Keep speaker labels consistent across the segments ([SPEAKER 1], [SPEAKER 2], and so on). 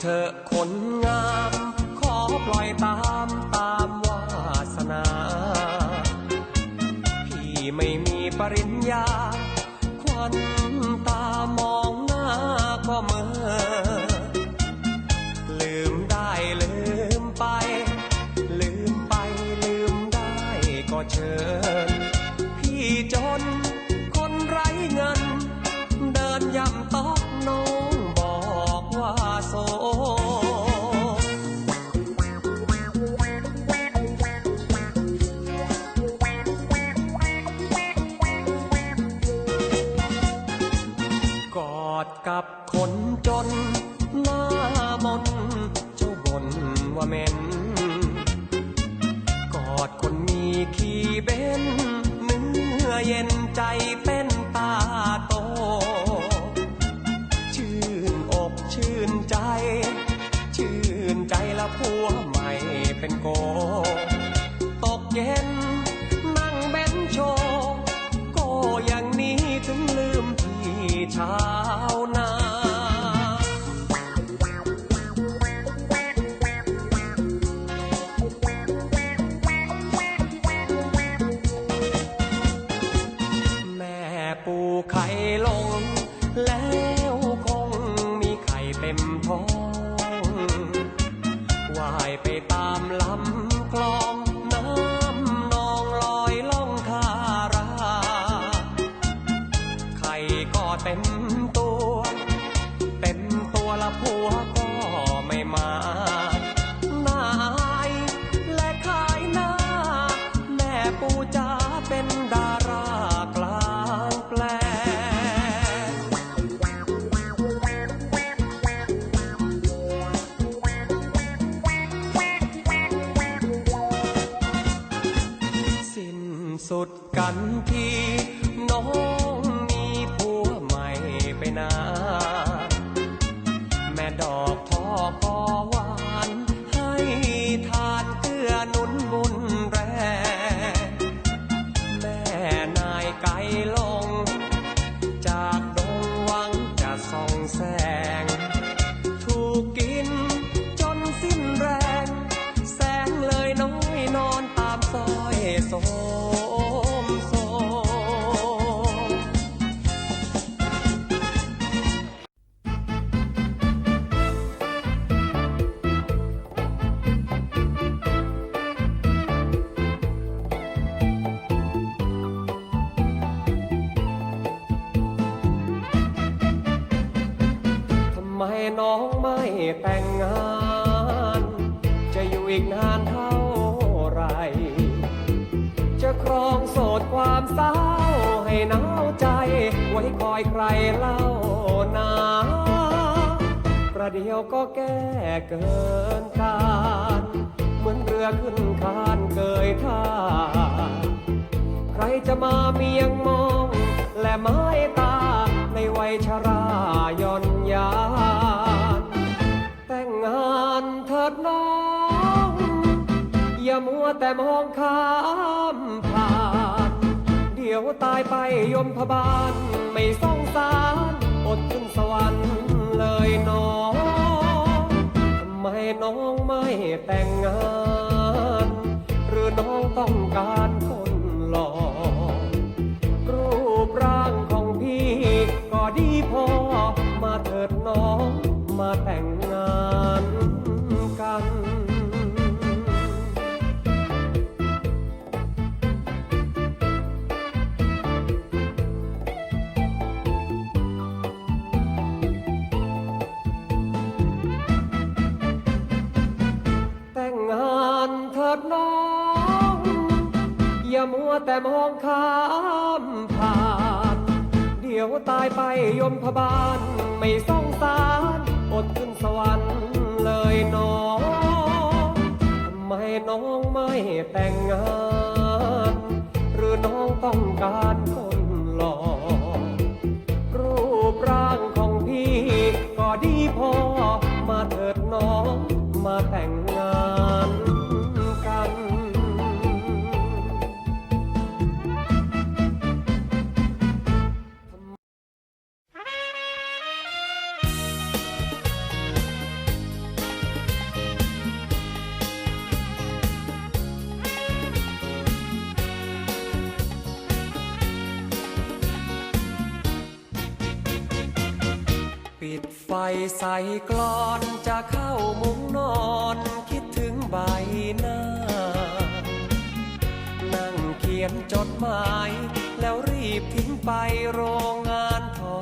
[SPEAKER 1] เธอะคนงาม ขอปล่อยตามตามวาสนา พี่ไม่มีปริญญา ควันตามองหน้าก็เมื่อ ลืมได้ลืมไป ลืมไปลืมได้ก็เชิญ กับคนจน หน้ามนเจ้าบนว่าเหม็น กอดคนมีขี้เบนเนื้อเย็นใจเป็นตาโต ชื่นอกชื่นใจ ชื่นใจละผัวใหม่เป็นโก ตกเย็นนั่งเบนโชว์ก็อย่างนี้ถึงลืมพี่ชา ตั น้องไม่แต่งงาน จะอยู่อีกนานเท่าไร จะครองโสดความเศร้าให้หนาวใจ ไว้คอยใครเล่านาประเดี๋ยวก็แก้เกินการเหมือนเรือขึ้นคานเกยท่า ใครจะมาเมียงมอง และไม้ตาในวัยชรา มัวแต่มองข้ามผ่าน เดี๋ยวตายไปยมพบาลไม่สงสารอดขึ้นสวรรค์เลยน้องทำไมน้องไม่แต่งงาน หรือน้องต้องการคนหล่อรูปร่างของพี่ก็ดีพอมาเถิดน้องมาแต่ง อย่ามัวแต่มองข้ามผ่าน เดี๋ยวตายไปยมพบาล ไม่สงสารอดขึ้นสวรรค์เลยน้องทำไมน้องไม่แต่งงาน หรือน้องต้องการคนหล่อรูปร่างของพี่ก็ดีพอมาเถิดน้องมาแต่ง ใส่กลอนจะเข้ามุ้งนอน คิดถึงใบหน้า นั่งเขียนจดหมาย แล้วรีบทิ้งไปโรงงานทอ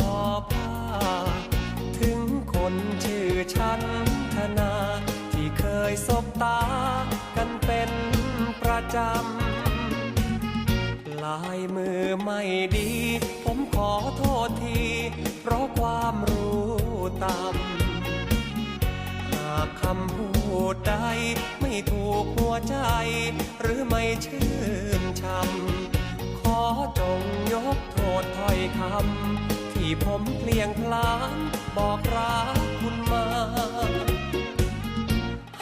[SPEAKER 1] ผ้า ถึงคนชื่อฉันธนา ที่เคยสบตากันเป็นประจำ ลายมือไม่ดี ผมขอโทษที เพราะความรู้ ต่ำหากคำพูดใดไม่ถูกหัวใจ หรือไม่ชื่นชำขอจงยกโทษถ้อยคำที่ผมเพลียงพลานบอกรักคุณมา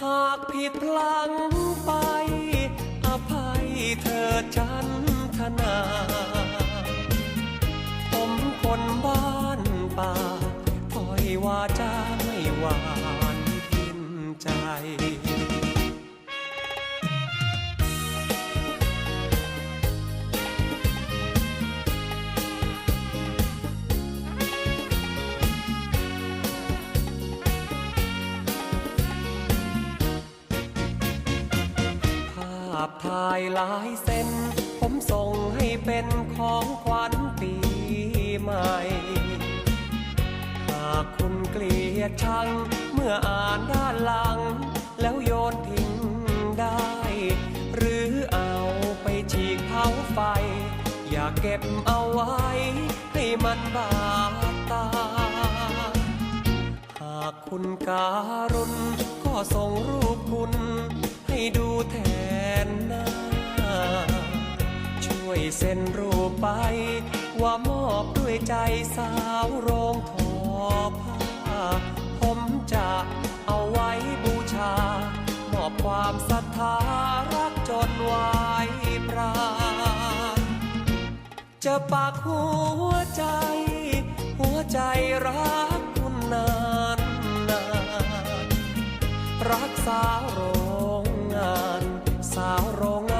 [SPEAKER 1] หากผิดพลังไป อภัยเธอจันทนา ผมคนบ้านป่า วาจาไม่หวานพินใจภาพถ่ายหลายเส้น ผมส่งให้เป็นของขวัญปีใหม่ากคุณเกลียดชัง เมื่ออ่านด้านหลัง แล้วโยนทิ้งได้ หรือเอาไปฉีกเผาไฟ อย่าเก็บเอาไว้ ให้มันบาดตา หากคุณการุณก็ส่งรูปคุณ ให้ดูแทนหน้า ช่วยเซ็นรูปไป ว่ามอบด้วยใจสาวโรงทอ ผ้า ผมจะเอาไว้บูชา มอบความศรัทธารักจนไว้ปราจะปากหัวใจ หัวใจรักคุณนานนานรักสาวโรงงาน สาวโรงงาน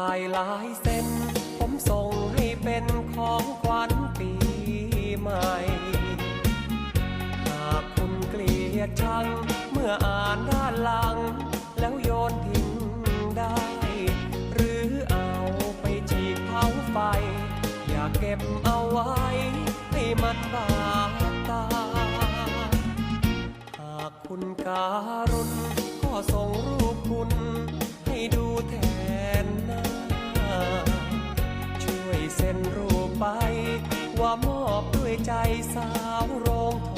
[SPEAKER 1] ายหลายเส้น ผมส่งให้เป็นของขวัญปีใหม่ หากคุณเกลียดชัง เมื่ออ่านด้านหลัง แล้วโยนทิ้งได้ หรือเอาไปฉีกเผาไฟ อย่าเก็บเอาไว้ ให้มันบาดตา หากคุณการุณก็ส่งรูปคุณ ให้ดูแทน ว่ามอบด้วยใจสาวโรงท